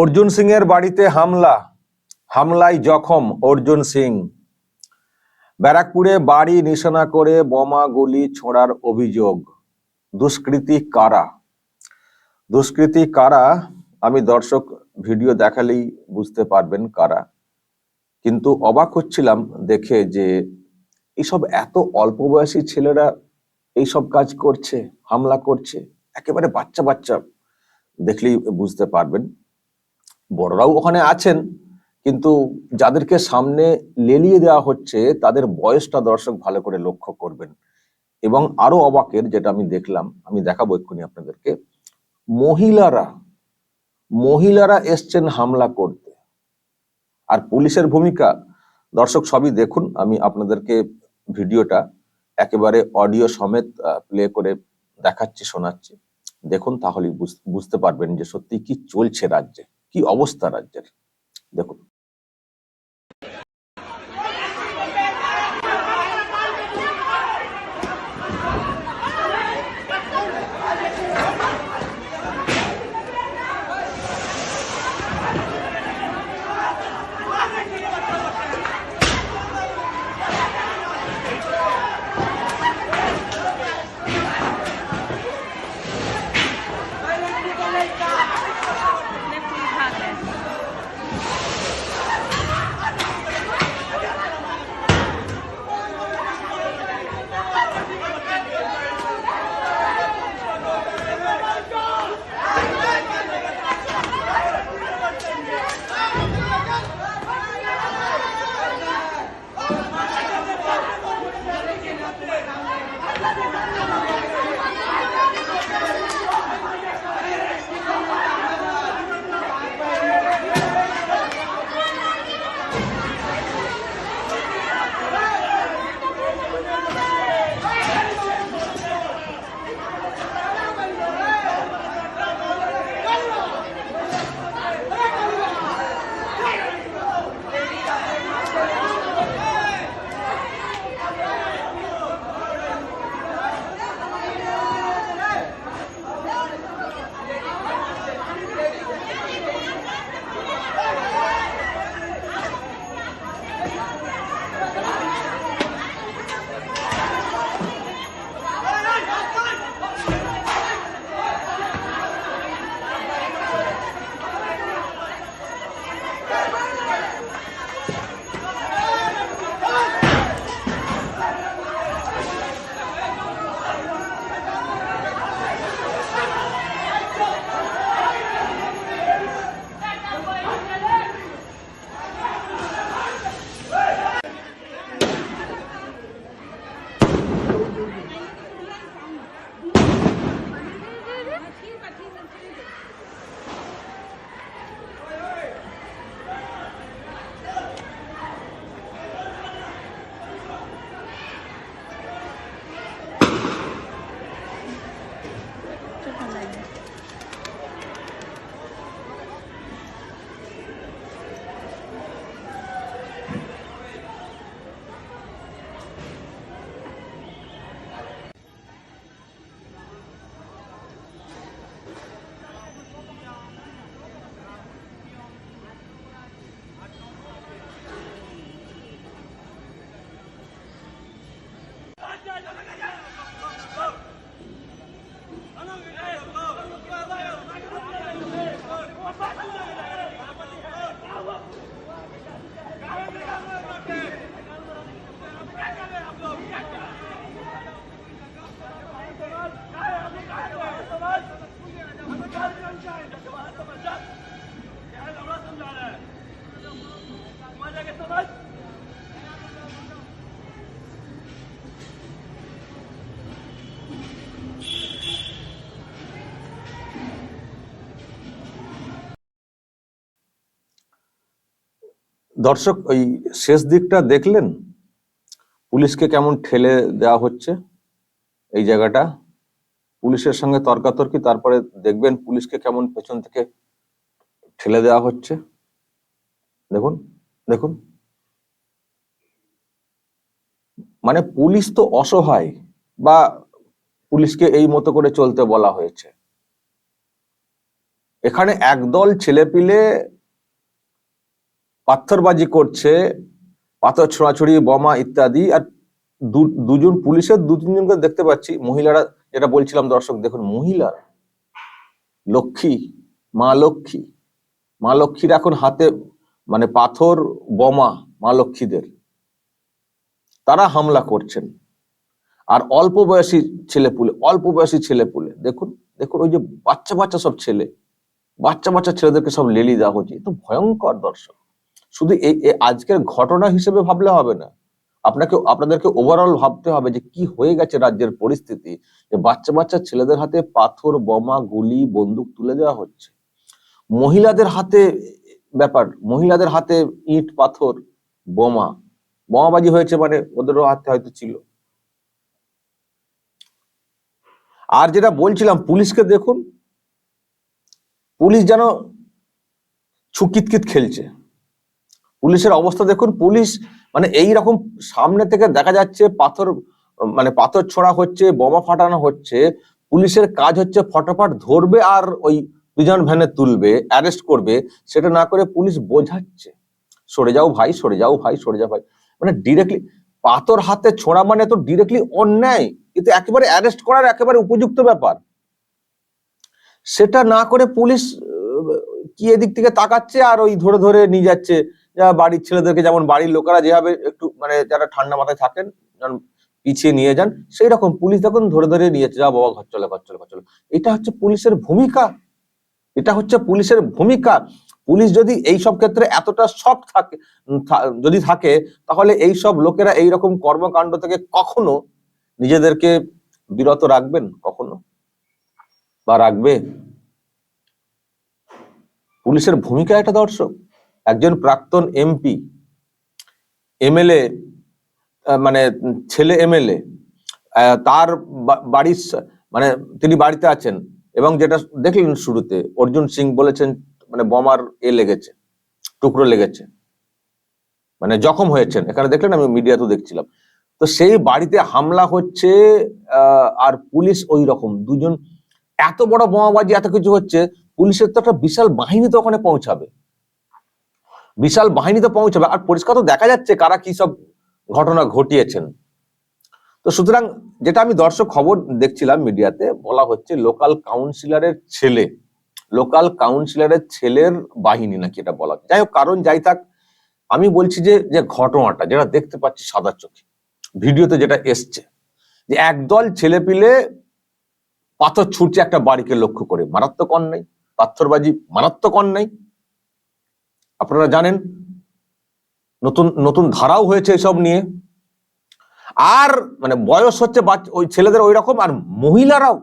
অর্জুন সিং এর বাড়িতে হামলা, হামলায় জখম অর্জুন সিং। ব্যারাকপুরে বাড়ি নিশানা করে বোমা গুলি ছোড়ার অভিযোগ। দুষ্কৃতী কারা? দুষ্কৃতী কারা? আমি দর্শক ভিডিও দেখালেই বুঝতে পারবেন কারা। কিন্তু অবাক হচ্ছিলাম দেখে যে এইসব এত অল্প বয়সী ছেলেরা এইসব কাজ করছে, হামলা করছে, একেবারে বাচ্চা বাচ্চা দেখলেই বুঝতে পারবেন বড়রাও ওখানে আছেন, কিন্তু যাদেরকে সামনে লেলিয়ে দেওয়া হচ্ছে, তাদের বয়সটা দর্শক ভালো করে লক্ষ্য করবেন। এবং আরও অবাকের যেটা আমি দেখলাম, আমি দেখাবো এক্ষুনি আপনাদেরকে, মহিলারা মহিলারা এসছেন হামলা করতে। আর পুলিশের ভূমিকা, দর্শক সবই দেখুন, আমি আপনাদেরকে ভিডিওটা একেবারে অডিও সমেত প্লে করে দেখাচ্ছি, শোনাচ্ছি। দেখুন, তাহলেই বুঝ- বুঝতে পারবেন যে সত্যি কি চলছে রাজ্যে। কি অবস্থা রাজ্যের? দেখুন দর্শক, ওই শেষ দিকটা দেখলেন? পুলিশকে কেমন ঠেলে দেওয়া হচ্ছে এই জায়গাটা? পুলিশের সঙ্গে তর্কাতর্কি, তারপরে দেখবেন পুলিশকে কেমন পেছন থেকে ঠেলে দেওয়া হচ্ছে। দেখুন দেখুন। মানে পুলিশ তো অসহায়, বা পুলিশকে এই মতো করে চলতে বলা হয়েছে। এখানে একদল ছেলেপিলে পাথরবাজি করছে, পাথর ছোড়াছড়ি, বোমা ইত্যাদি, আর দুজন পুলিশের দু তিনজনকে দেখতে পাচ্ছি। মহিলারা যেটা বলছিলাম দর্শক, দেখুন মহিলা, লক্ষ্মী, মা লক্ষ্মী, মা লক্ষ্মীর এখন হাতে মানে পাথর, বোমা মা লক্ষ্মীদের। তারা হামলা করছেন। আর অল্প বয়সী ছেলেপুলে অল্প বয়সী ছেলেপুলে দেখুন দেখুন ওই যে বাচ্চা বাচ্চা সব ছেলে, বাচ্চা বাচ্চা ছেলেদেরকে সব লেলি দেওয়া হচ্ছে। এ তো ভয়ঙ্কর দর্শক। শুধু এই আজকের ঘটনা হিসেবে ভাবলে হবে না। আপনাকে, আপনাদেরকে ওভারঅল ভাবতে হবে যে কি হয়ে গেছে রাজ্যের পরিস্থিতি, যে বাচ্চা বাচ্চা ছেলেদের হাতে পাথর, বোমা, গুলি, বন্দুক তুলে দেওয়া হচ্ছে। মহিলাদের হাতে ব্যাপার, মহিলাদের হাতে ইট, পাথর, বোমা, বোমাবাজি হয়েছে মানে ওদেরও হাতে হয়তো ছিল। আর যেটা বলছিলাম, পুলিশকে দেখুন, পুলিশ যেন ছুকিতকিত খেলছে। পুলিশের অবস্থা দেখুন, পুলিশ মানে এই রকম সামনে থেকে দেখা যাচ্ছে পাথর মানে পাথর ছোড়া হচ্ছে, বোমা ফাটানো হচ্ছে, পুলিশের কাজ হচ্ছে ফটাফট ধরবে আর ওই দুজন ভ্যানে তুলবে, অ্যারেস্ট করবে, সেটা না করে পুলিশ বোঝাচ্ছে। সরে যাও ভাই, সরে যাও ভাই, সরে যাও ভাই। মানে ডিরেক্টলি পাথর হাতে ছোড়া মানে তো ডিরেক্টলি অন্যায় কিন্তু একেবারে অ্যারেস্ট করার একেবারে উপযুক্ত ব্যাপার। সেটা না করে পুলিশ কি এদিক থেকে তাকাচ্ছে আর ওই ধরে ধরে নিয়ে যাচ্ছে বাড়ির ছেলেদেরকে যেমন বাড়ির লোকেরা যেভাবে একটু মানে যারা ঠান্ডা মাথায় থাকেন, যেমন পিছিয়ে নিয়ে যান সেই রকম পুলিশ তখন ধরে ধরে নিয়ে যাচ্ছে, যা বাবা ঘর চলে ঘর চলে ঘর চলে এটা হচ্ছে পুলিশের ভূমিকা। এটা হচ্ছে পুলিশের ভূমিকা। পুলিশ যদি এই সব ক্ষেত্রে এতটা সব থাকে যদি থাকে, তাহলে এই সব লোকেরা এই রকম কর্মকাণ্ড থেকে কখনো নিজেদেরকে বিরত রাখবেন? কখনো? বা রাখবে? পুলিশের ভূমিকা একটা দর্শক। একজন প্রাক্তন এমপি, এমএলএ মানে ছেলে এমএলএ তার বাড়ির মানে তিনি বাড়িতে আছেন এবং যেটা দেখলেন শুরুতে, অর্জুন সিং বলেছেন মানে বোমার এ লেগেছে, টুকরো লেগেছে মানে জখম হয়েছেন। এখানে দেখলেন, আমি মিডিয়াতেও দেখছিলাম। তো সেই বাড়িতে হামলা হচ্ছে আর পুলিশ ওই রকম। দুজন, এত বড় বোমাবাজি, এত কিছু হচ্ছে, পুলিশের তো একটা বিশাল বাহিনী তো ওখানে পৌঁছাবে। বিশাল বাহিনী তো পৌঁছাবে। আর পরিষ্কার তো দেখা যাচ্ছে কারা কি সব ঘটনা ঘটিয়েছেন। তো সুতরাং যেটা আমি দর্শক খবর দেখছিলাম মিডিয়াতে, বলা হচ্ছে লোকাল কাউন্সিলরের ছেলে, লোকাল কাউন্সিলরের ছেলের বাহিনী নাকি এটা বলা যাই হোক, কারণ যাই থাক, আমি বলছি যে যে ঘটনাটা, যেটা দেখতে পাচ্ছি সাদা চোখে, ভিডিওতে যেটা এসছে, যে একদল ছেলেপিলে পাথর ছুটছে একটা বাড়িকে লক্ষ্য করে। মারাত্মক অন্যায়, পাথরবাজি মারাত্মক অন্যায় আপনারা জানেন, নতুন নতুন ধারাও হয়েছে এসব নিয়ে। আর মানে বয়স হচ্ছে ওই ছেলেদের ওই রকম আর মহিলারাও।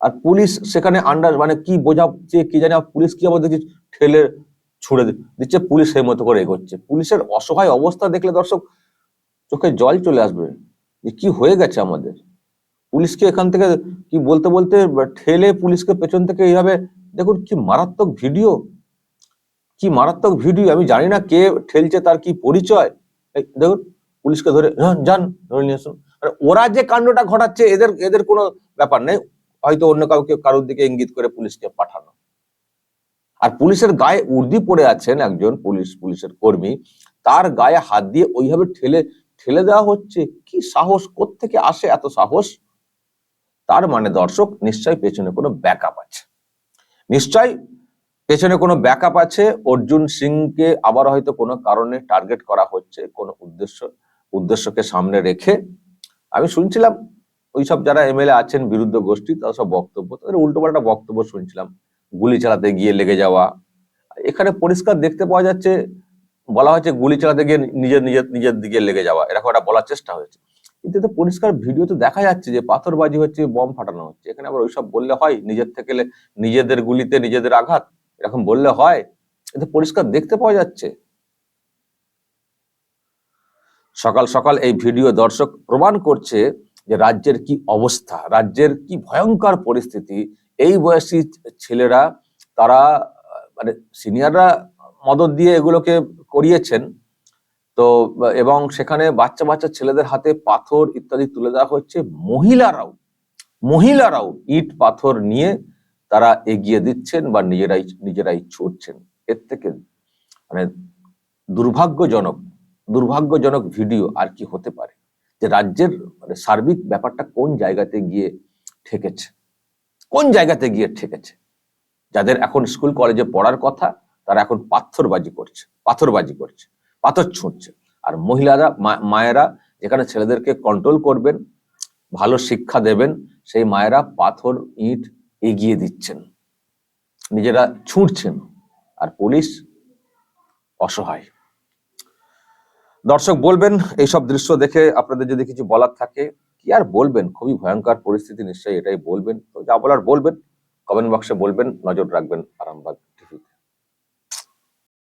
আর পুলিশ সেখানে আন্ডার মানে কি বোঝাচ্ছে কি জানি পুলিশ কি আবার দেখছি, ঠেলে ছুড়ে দিচ্ছে, পুলিশ সেই মতো করে এগোচ্ছে। পুলিশের অসহায় অবস্থা দেখলে দর্শক, চোখে জল চলে আসবে। যে কি হয়ে গেছে আমাদের? পুলিশকে এখান থেকে, কি বলতে বলতে ঠেলে পুলিশকে পেছন থেকে এইভাবে, দেখুন কি মারাত্মক ভিডিও কি মারাত্মক ভিডিও, আমি জানি না কে ঠেলছে, তার কি পরিচয়? দেখুন, পুলিশকে ধরে যান, ধরে নিয়ে আসুন। ওরা যে কাণ্ডটা ঘটাচ্ছে, এদের এদের কোনো ব্যাপার নেই। হয়তো অন্য কাউকে, কারোর দিকে ইঙ্গিত করে পুলিশকে পাঠানো। আর পুলিশের গায়ে উর্দি পড়ে আছেন একজন পুলিশ, পুলিশের কর্মী। তার গায়ে হাত দিয়ে ওইভাবে ঠেলে ঠেলে দেওয়া হচ্ছে? কি সাহস? থেকে আসে এত সাহস? তার মানে দর্শক নিশ্চয় পেছনে কোনো ব্যাকআপ আছে। নিশ্চয় পেছনে কোনো ব্যাকআপ আছে? অর্জুন সিংকে আবার হয়তো কোনো কারণে টার্গেট করা হচ্ছে, কোনো উদ্দেশ্য, উদ্দেশ্যকে সামনে রেখে। আমি শুনছিলাম ওইসব যারা এমএলএ আছেন, বিরুদ্ধ গোষ্ঠী, তারা সব বক্তব্য, তাদের উল্টোপাল্টা বক্তব্য শুনছিলাম। গুলি চালাতে গিয়ে লেগে যাওয়া। এখানে পরিষ্কার দেখতে পাওয়া যাচ্ছে, বলা হয়েছে গুলি চালাতে গিয়ে নিজের নিজের নিজের দিকে লেগে যাওয়া। এরকম একটা বলার চেষ্টা হয়েছে। কিন্তু এতে পরিষ্কার ভিডিওতে দেখা যাচ্ছে যে পাথরবাজি হচ্ছে বম ফাটানো হচ্ছে। এখানে আবার ওইসব বললে হয়, নিজের থেকে নিজেদের গুলিতে নিজেদের আঘাত। এরকম বললে হয় এতে পরিষ্কার দেখতে পাওয়া যাচ্ছে। সকাল সকাল এই ভিডিও দর্শক প্রমাণ করছে যে রাজ্যের কি অবস্থা, রাজ্যের কি ভয়ঙ্কর পরিস্থিতি। এই বয়সী ছেলেরা, তারা মানে সিনিয়ররা মদত দিয়ে এগুলোকে করিয়েছেন। তো, এবং সেখানে বাচ্চা বাচ্চা ছেলেদের হাতে পাথর ইত্যাদি তুলে দেওয়া হচ্ছে। মহিলারাও মহিলারাও ইট পাথর নিয়ে তারা এগিয়ে দিচ্ছেন বা নিজেরাই নিজেরাই ছুটছেন। এর থেকে মানে দুর্ভাগ্যজনক দুর্ভাগ্যজনক ভিডিও আর কি হতে পারে যে রাজ্যের মানে সার্বিক ব্যাপারটা কোন জায়গাতে গিয়ে ঠেকেছে? কোন জায়গাতে গিয়ে ঠেকেছে? যাদের এখন স্কুল কলেজে পড়ার কথা, তারা এখন পাথরবাজি করছে পাথরবাজি করছে, পাথর ছুঁড়ছে। আর মহিলারা মায়েরা যেখানে ছেলেদেরকে কন্ট্রোল করবেন, ভালো শিক্ষা দেবেন, সেই মায়েরা পাথর, ইট এগিয়ে দিচ্ছেন। নিজেরা ছুটছেন আর পুলিশ অসহায়। দর্শক, বলবেন এইসব দৃশ্য দেখে আপনাদের যদি কিছু বলার থাকে, কি আর বলবেন? খুবই ভয়ঙ্কর পরিস্থিতি, নিশ্চয়ই এটাই বলবেন। তো যা বলার বলবেন কমেন্ট বক্সে বলবেন, নজর রাখবেন আরামবাগ।